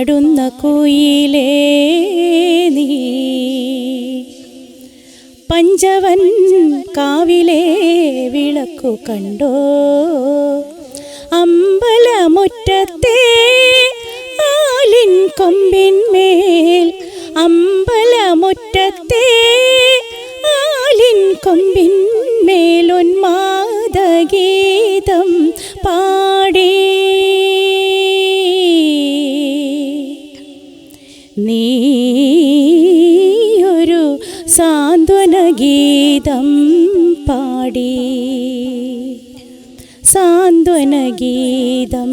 പാടുന്ന കുയിലേ നീ. പഞ്ചവൻ കാവിലെ വിളക്കു കണ്ടോ? അമ്പലമുറ്റത്തെ ആലിൻ കൊമ്പിന്മേൽ പാടി. സാന്ത്വനഗീതം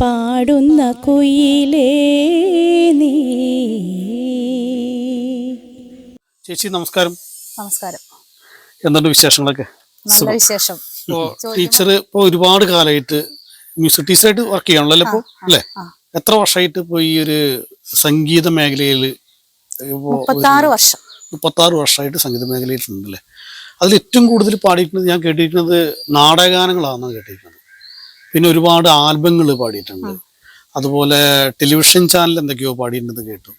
പാടുന്ന കുയിലേ നീ. ചേച്ചി നമസ്കാരം. നമസ്കാരം. എന്തുണ്ട് വിശേഷങ്ങളൊക്കെ? നല്ല വിശേഷം. ടീച്ചർ ഇപ്പൊ ഒരുപാട് കാലമായിട്ട് മ്യൂസിക് ടീച്ചറായിട്ട് വർക്ക് ചെയ്യണല്ലോ ഇപ്പൊ അല്ലേ? എത്ര വർഷമായിട്ട് ഇപ്പൊ ഈ ഒരു സംഗീത മേഖലയിൽ മുപ്പത്താറ് വർഷം. മുപ്പത്താറ് വർഷമായിട്ട് സംഗീത മേഖലയിലുണ്ടല്ലേ? അതിൽ ഏറ്റവും കൂടുതൽ പാടിയിട്ടുള്ളത് ഞാൻ കേട്ടിരിക്കുന്നത് നാടകഗാനങ്ങളാണെന്നാണ് കേട്ടിരിക്കുന്നത്. പിന്നെ ഒരുപാട് ആൽബങ്ങൾ പാടിയിട്ടുണ്ട്. അതുപോലെ ടെലിവിഷൻ ചാനൽ എന്തൊക്കെയോ പാടിയിട്ടുണ്ടെന്ന് കേട്ടു.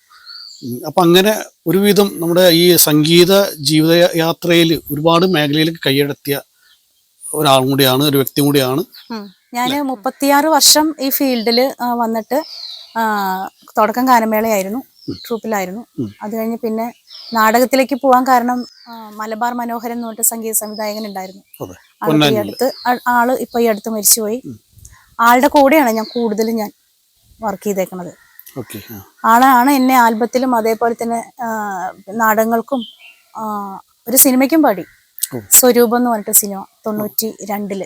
അപ്പം അങ്ങനെ ഒരുവിധം നമ്മുടെ ഈ സംഗീത ജീവിത യാത്രയിൽ ഒരുപാട് മേഖലയിലേക്ക് കൈയടത്തിയ ഒരാളും കൂടിയാണ് ഒരു വ്യക്തി കൂടിയാണ്. ഞാൻ മുപ്പത്തിയാറ് വർഷം ഈ ഫീൽഡിൽ വന്നിട്ട് തുടക്കം ഗാനമേളയായിരുന്നു. ട്രൂപ്പിലായിരുന്നു. അത് കഴിഞ്ഞ് പിന്നെ നാടകത്തിലേക്ക് പോവാൻ കാരണം മലബാർ മനോഹരൻ എന്ന് പറഞ്ഞിട്ട് സംഗീത സംവിധായകൻ ഉണ്ടായിരുന്നു. ഈ അടുത്ത് ആൾ ഇപ്പൊ ഈ അടുത്ത് മരിച്ചുപോയി. ആളുടെ കൂടെയാണ് ഞാൻ കൂടുതലും ഞാൻ വർക്ക് ചെയ്തേക്കണത്. ആളാണ് എന്നെ ആൽബത്തിലും അതേപോലെ തന്നെ നാടകങ്ങൾക്കും ഒരു സിനിമയ്ക്കും പാടി. സ്വരൂപം എന്ന് പറഞ്ഞിട്ട് സിനിമ തൊണ്ണൂറ്റി രണ്ടിൽ.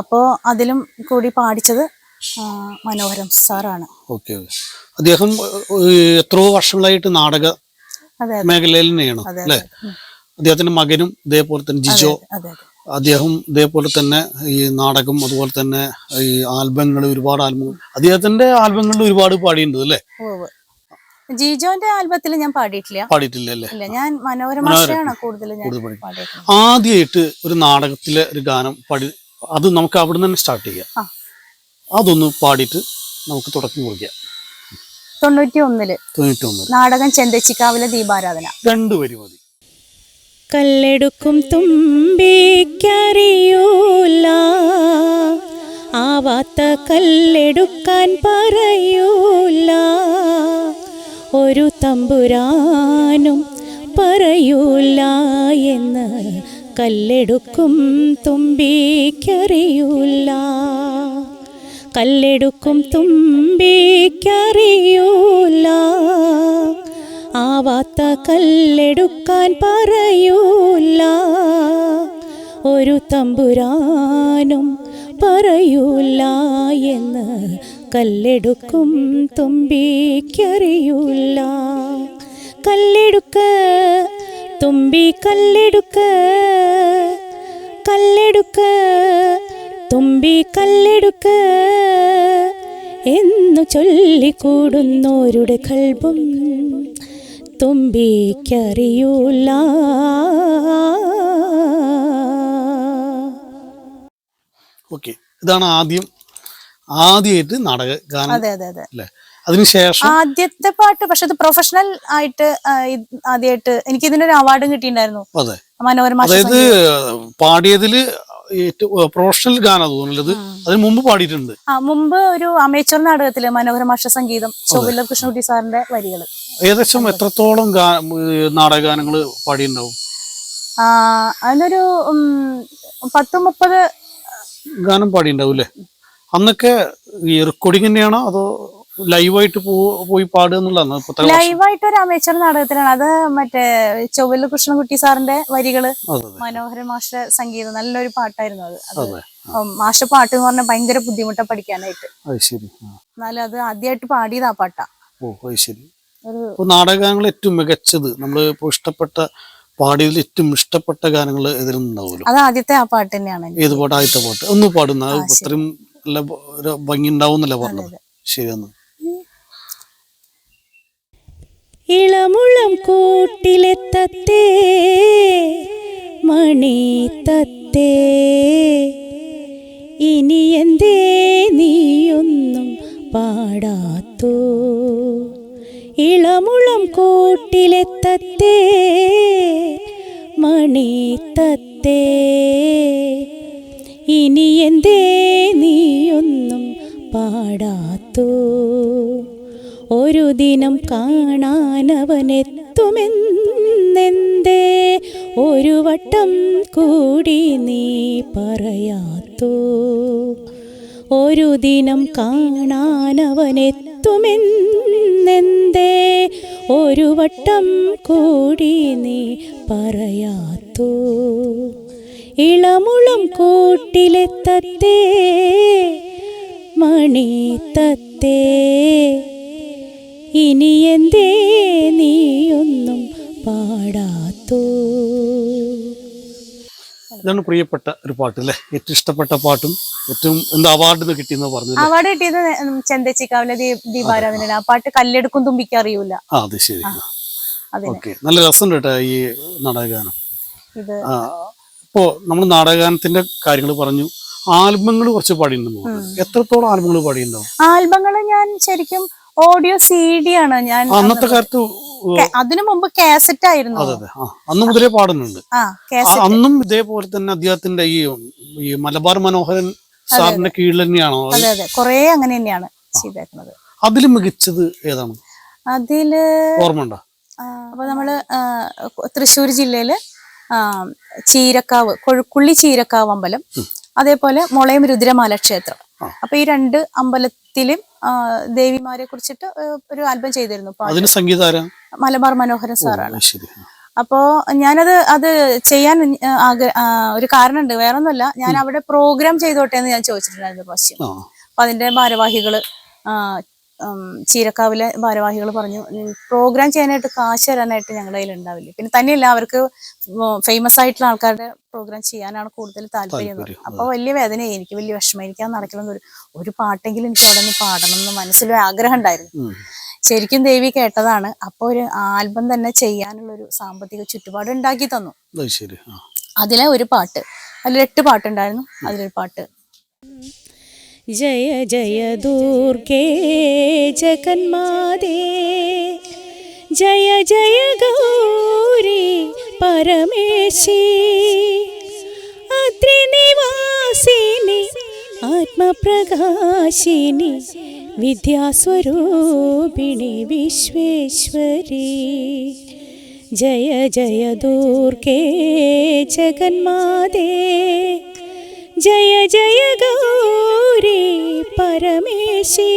അപ്പോ അതിലും കൂടി പാടിച്ചത് മനോഹരം സാറാണ്. ഓക്കെ അദ്ദേഹം എത്രയോ വർഷങ്ങളായിട്ട് നാടക മേഖലയിൽ തന്നെയാണ് അല്ലെ? അദ്ദേഹത്തിന്റെ മകനും ഇതേപോലെ തന്നെ ജിജോ അദ്ദേഹം ഇതേപോലെ തന്നെ ഈ നാടകം അതുപോലെ തന്നെ ഈ ആൽബങ്ങൾ ഒരുപാട് ആൽബങ്ങൾ. അദ്ദേഹത്തിന്റെ ആൽബങ്ങളിൽ ഒരുപാട് പാടിയിട്ടുണ്ട് അല്ലേ. ജിജോന്റെ ആൽബത്തിൽ ഞാൻ പാടിയിട്ടില്ല. പാടിയിട്ടില്ല അല്ലേ? ഞാൻ മനോരമയാണ് കൂടുതൽ ആദ്യമായിട്ട് ഒരു നാടകത്തിലെ ഒരു ഗാനം പാടി അത് നമുക്ക് അവിടെ നിന്ന് സ്റ്റാർട്ട് ചെയ്യാം. അതൊന്ന് പാടിയിട്ട് നമുക്ക് തുടക്കം കുറിക്കാം. തൊണ്ണൂറ്റി ഒന്നിൽ തൊണ്ണൂറ്റി ഒന്നിൽ നാടകം ചെന്തച്ചിക്കാവിലെ ദീപാരാധന. രണ്ടു വരി മതി. കല്ലെടുക്കും തുമ്പിക്കറിയൂല. ആവാത്ത കല്ലെടുക്കാൻ പറയൂല. ഒരു തമ്പുരാനും പറയൂല എന്ന് കല്ലെടുക്കും തുമ്പിക്കറിയൂല. കല്ലെടുക്കും തുമ്പിക്കറിയൂല. ആവാത്ത കല്ലെടുക്കാൻ പറയൂല. ഒരു തമ്പുരാനും പറയൂല എന്ന് കല്ലെടുക്കും തുമ്പിക്കറിയൂല. കല്ലെടുക്ക തുമ്പി കല്ലെടുക്ക കല്ലെടുക്ക. തുമ്പി കല്ലെടുക്ക എന്നു ചൊല്ലിക്കൂടുന്നോരുടെ കൽബും തുമ്പിക്കറിയൂല. ഓക്കെ ഇതാണ് ആദ്യം ആദ്യമായിട്ട് നാടക ഗാനം അതെ അതെ അതെ. അല്ലേ? അതിനുശേഷം ആദ്യത്തെ പാട്ട് പക്ഷെ അത് പ്രൊഫഷണൽ ആയിട്ട് ആദ്യമായിട്ട് എനിക്ക് ഇതിനൊരു അവാർഡും കിട്ടിയിട്ടുണ്ടായിരുന്നു. അതെ. മനോരമ അതായത് പാടിയതിൽ പ്രൊഫഷണൽ ഗാനം തോന്നുന്നത്. അതിന് മുമ്പ് പാടിയിട്ടുണ്ട്. മുമ്പ് ഒരു അമേച്ചർ നാടകത്തിൽ മനോഹരമാഷ സംഗീതം ചോവില്ല കൃഷ്ണകുട്ടി സാറിന്റെ വരികൾ ഏകദേശം എത്രത്തോളം നാടകഗാനങ്ങൾ പാടിയിട്ടുണ്ടാവും? അതിനൊരു പത്ത് മുപ്പത് ഗാനം പാടിയിട്ടുണ്ടാവും അല്ലേ അന്നൊക്കെ ഈ റെക്കോർഡിംഗ് തന്നെയാണോ അതോ ലൈവായിട്ട് പോയി പാടുക എന്നുള്ളതാണ് ലൈവായിട്ട് ഒരു അമേച്ചർ നാടകത്തിലാണ് അത് മറ്റേ ചൊവ്വല്ല കൃഷ്ണകുട്ടി സാറിന്റെ വരികൾ. മനോഹര മാഷ സംഗീതം നല്ലൊരു പാട്ടായിരുന്നു അത്. മാഷ പാട്ട് എന്ന് പറഞ്ഞാൽ ഭയങ്കര ബുദ്ധിമുട്ടാ പഠിക്കാനായിട്ട്. എന്നാലും അത് ആദ്യമായിട്ട് പാടിയത് ആ പാട്ടാ. ഓ ശരി. ഒരു നാടകഗാനങ്ങൾ ഏറ്റവും മികച്ചത് നമ്മൾ ഇപ്പോൾ ഇഷ്ടപ്പെട്ട പാടിയതിൽ ഏറ്റവും ഇഷ്ടപ്പെട്ട ഗാനങ്ങൾ ഉണ്ടാവുമല്ലോ? അത് ആദ്യത്തെ ആ പാട്ട് തന്നെയാണ്. ഏത് പാട്ട്? ആദ്യത്തെ പാട്ട്. ഒന്ന് പാടുന്ന അത് അത്രയും നല്ല ഭംഗി ഉണ്ടാവും എന്നല്ലേ പറഞ്ഞത്? ശരി എന്നാ ഇളമുളം കൂട്ടിലെ തത്തേ മണി തത്തേ ഇനി എന്തേ നീയൊന്നും പാടാത്തോ? ഇളമുളം കൂട്ടിലെ തത്തേ മണി തത്തേ ഇനി എന്തേ നീയൊന്നും പാടാത്തോ? ഒരു ദിനം കാണാനവനെത്തുമെന്നെന്തേ? ഒരു വട്ടം കൂടി നീ പറയാത്തു. ഒരു ദിനം കാണാനവനെത്തുമെന്നെന്തേ? ഒരു വട്ടം കൂടി നീ പറയാത്തു. ഇളമുളം കൂട്ടിലെ തത്തേ മണി തത്തേ ഇനി എന്തേ നീയൊന്നും പാടാത്തോ? ഇതാണ് പ്രിയപ്പെട്ട ഒരു പാട്ട് അല്ലേ? ഏറ്റവും ഇഷ്ടപ്പെട്ട പാട്ടും ഏറ്റവും എന്താ അവാർഡ് കിട്ടിയെന്ന് പറഞ്ഞു അവാർഡ് കിട്ടിയത് ചെന്തച്ചിക്കാവിലെ ദീപാരാധന ആ പാട്ട് കല്ലെടുക്കും തുമ്പിക്ക് അറിയൂല. ആ അത് ശരി. ഓക്കെ. നല്ല രസമുണ്ട് കേട്ടോ ഈ നാടകഗാനം. ഇപ്പോ നമ്മൾ നാടകഗാനത്തിന്റെ കാര്യങ്ങൾ പറഞ്ഞു. ആൽബങ്ങൾ കുറച്ച് പാടിയിട്ടുണ്ടെന്ന് പറഞ്ഞു എത്രത്തോളം ആൽബങ്ങൾ പാടിയിട്ടുണ്ടാവും? ആൽബങ്ങൾ ഞാൻ ശരിക്കും ഓഡിയോ സി ഡി ആണ് ഞാൻ അന്നത്തെ കാലത്ത് അതിനു മുമ്പ് കാസറ്റ് ആയിരുന്നു. അതെ അന്ന് മുതലേ പാടുന്നുണ്ട്. അന്നും ഇതേപോലെ തന്നെ അദ്ദേഹത്തിന്റെ ഈ ഈ മലബാർ മനോഹരൻ സാറിന്റെ കീഴിൽ തന്നെയാണോ? അതെ അതെ കൊറേ അങ്ങനെ തന്നെയാണ് ചെയ്തേക്കുന്നത്. അതിൽ മികച്ചത് ഏതാണ്? അതിൽ ഓർമ്മ അപ്പൊ നമ്മൾ തൃശ്ശൂർ ജില്ലയിൽ ചീരക്കാവ് കൊഴുക്കുള്ളി ചീരക്കാവ് അമ്പലം അതേപോലെ മുളയം രുദ്രമാല ക്ഷേത്രം. അപ്പൊ ഈ രണ്ട് അമ്പലത്തിലും ദേവിമാരെ കുറിച്ചിട്ട് ഒരു ആൽബം ചെയ്തിരുന്നു മലബാർ മനോഹരൻ സാറാണ്. അപ്പോ ഞാനത് അത് ചെയ്യാൻ ഒരു കാരണമുണ്ട്. വേറെ ഒന്നുമല്ല ഞാൻ അവിടെ പ്രോഗ്രാം ചെയ്തോട്ടെ എന്ന് ഞാൻ ചോദിച്ചിട്ടുണ്ടായിരുന്നു പ്രാവശ്യം അപ്പൊ അതിന്റെ ഭാരവാഹികൾ ചീരക്കാവിലെ ഭാരവാഹികൾ പറഞ്ഞു പ്രോഗ്രാം ചെയ്യാനായിട്ട് കാശ് തരാനായിട്ട് ഞങ്ങളുടെ കയ്യിൽ ഉണ്ടാവില്ല പിന്നെ തന്നെയല്ല അവർക്ക് ഫേമസ് ആയിട്ടുള്ള ആൾക്കാരുടെ പ്രോഗ്രാം ചെയ്യാനാണ് കൂടുതൽ താല്പര്യം. അപ്പോൾ അപ്പൊ വലിയ വേദനയായി. എനിക്ക് വലിയ വിഷമം എനിക്ക് അത് ഒരു ഒരു പാട്ടെങ്കിലും എനിക്ക് അവിടെ നിന്ന് പാടണം എന്ന് മനസ്സിലൊരു ആഗ്രഹം ഉണ്ടായിരുന്നു. ശരിക്കും ദേവി കേട്ടതാണ്. അപ്പൊ ഒരു ആൽബം തന്നെ ചെയ്യാനുള്ള ഒരു സാമ്പത്തിക ചുറ്റുപാട് ഉണ്ടാക്കി തന്നു. അതിലെ ഒരു പാട്ട് അതിൽ എട്ട് പാട്ടുണ്ടായിരുന്നു. അതിലൊരു പാട്ട് ജയ ജയ ദുർഗേ ജഗന്മാതേ. ജയ ജയ ഗൗരി പരമേശി. അത്രിനിവാസിനി ആത്മപ്രകാശിനി വിദ്യാസ്വരൂപിണി വിശ്വേശ്വരി. ജയ ജയ ദുർഗേ ജഗന്മാതേ. ജയ ജയ ഗൗരി പരമേശി.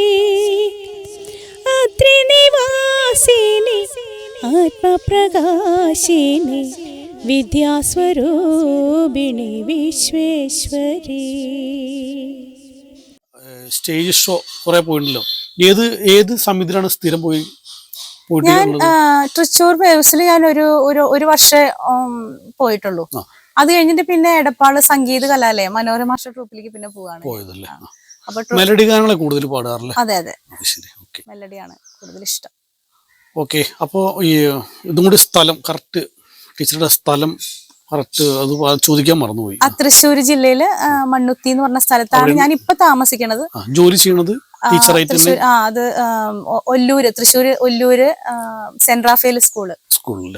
അത്രിനിവാസിനി ആത്മപ്രകാശിനി വിദ്യാസ്വരൂപിണി വിശ്വേശ്വരി. സ്റ്റേജ് ഷോ കുറെ പോയിട്ടുണ്ടല്ലോ. ഏത് ഏത് സമിതിയിലാണ് സ്ഥിരം പോയി ഞാൻ തൃശ്ശൂർ വേവ്സിൽ ഞാൻ ഒരു ഒരു ഒരു വർഷം പോയിട്ടുള്ളൂ. അത് കഴിഞ്ഞിട്ട് പിന്നെ എടപ്പാൾ സംഗീത കലാലയം മനോരമ മാസ്റ്റർ ട്രൂപ്പിലേക്ക് പിന്നെ പോവാണ്. പോയതല്ലേ? ആ. അപ്പൊ മെലഡി ഗാനങ്ങളെ കൂടുതൽ പാടാറില്ലേ? അതെ അതെ. ശരി ഓക്കെ. മെലഡിയാണ് കൂടുതൽ ഇഷ്ടം ഓക്കെ അപ്പോൾ ഈ ഇതും കൂടി സ്ഥലം കറക്റ്റ് ടീച്ചറുടെ സ്ഥലം കറക്റ്റ് അത് ചോദിക്കാൻ മറന്നുപോയി. ആ തൃശ്ശൂർ ജില്ലയിൽ ആ, മണ്ണുത്തി എന്ന് പറഞ്ഞ സ്ഥലത്താണ് ഞാൻ ഇപ്പൊ താമസിക്കണത്. ആ, ജോലി ചെയ്യണത് ആ, ടീച്ചറായിട്ട് തന്നെ? തൃശ്ശൂർ ആ അത് ആ, ഒ- ഒല്ലൂര് തൃശ്ശൂര് ഒല്ലൂര് ആ, സെന്റ് റാഫേൽ സ്കൂൾ. സ്കൂളിൽ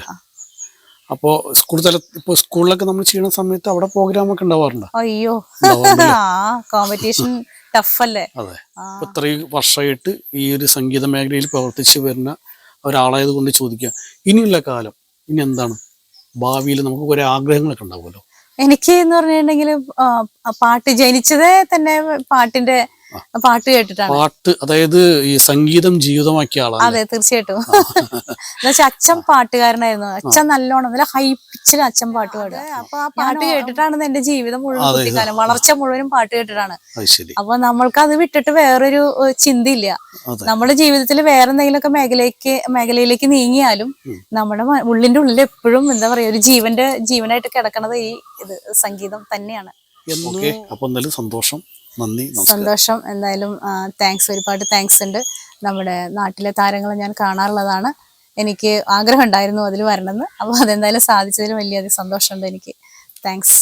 അപ്പോൾ സ്കൂൾ തല ഇപ്പൊ സ്കൂളിലൊക്കെ നമ്മൾ ചെയ്യുന്ന സമയത്ത് അവിടെ പ്രോഗ്രാം ഒക്കെ ഉണ്ടാവാറുണ്ട്? അയ്യോ. കോമ്പറ്റീഷൻ ആ അല്ലേ? അതെ. ഇപ്പൊ ഇത്രയും വർഷമായിട്ട് ഈ ഒരു സംഗീത മേഖലയിൽ പ്രവർത്തിച്ചു വരുന്ന ഒരാളായത് കൊണ്ട് ചോദിക്കുക ഇനിയുള്ള കാലം ഇനി എന്താണ്? ഭാവിയിൽ നമുക്ക് കുറെ ആഗ്രഹങ്ങളൊക്കെ ഉണ്ടാവുമല്ലോ. എനിക്ക് എന്ന് പറഞ്ഞിട്ടുണ്ടെങ്കിൽ പാട്ട് ജനിച്ചതേ തന്നെ പാട്ടിന്റെ പാട്ട് കേട്ടിട്ടാണ്. പാട്ട് അതായത് ഈ സംഗീതം ജീവിതമാക്കിയ ആളാണ് അതെ തീർച്ചയായിട്ടും. എന്നുവെച്ചാൽ അച്ഛൻ പാട്ടുകാരനായിരുന്നു. അച്ഛൻ നല്ലോണം നല്ല ഹൈ പിച്ചിൽ അച്ഛൻ പാട്ട് പാടുക. അപ്പൊ ആ പാട്ട് കേട്ടിട്ടാണ് എന്റെ ജീവിതം മുഴുവൻ കുട്ടിക്കാലം. വളർച്ച മുഴുവനും പാട്ട് കേട്ടിട്ടാണ്. അപ്പൊ നമ്മൾക്ക് അത് വിട്ടിട്ട് വേറൊരു ചിന്തയില്ല. നമ്മുടെ ജീവിതത്തിൽ വേറെ എന്തെങ്കിലുമൊക്കെ മേഖലയ്ക്ക് മേഖലയിലേക്ക് നീങ്ങിയാലും നമ്മുടെ ഉള്ളിന്റെ ഉള്ളിൽ എപ്പോഴും എന്താ പറയാ ഒരു ജീവന്റെ ജീവനായിട്ട് കിടക്കണത് ഈ ഇത് സംഗീതം തന്നെയാണ്. അപ്പൊ എന്തായാലും സന്തോഷം. നന്ദി സന്തോഷം. എന്തായാലും താങ്ക്സ് ഒരുപാട് താങ്ക്സ് ഉണ്ട്. നമ്മുടെ നാട്ടിലെ താരങ്ങളെ ഞാൻ കാണാറുള്ളതാണ്. എനിക്ക് ആഗ്രഹം ഉണ്ടായിരുന്നു അതിൽ വരണമെന്ന്. അപ്പോൾ അതെന്തായാലും സാധിച്ചതിൽ വലിയ സന്തോഷമുണ്ട് എനിക്ക്. താങ്ക്സ്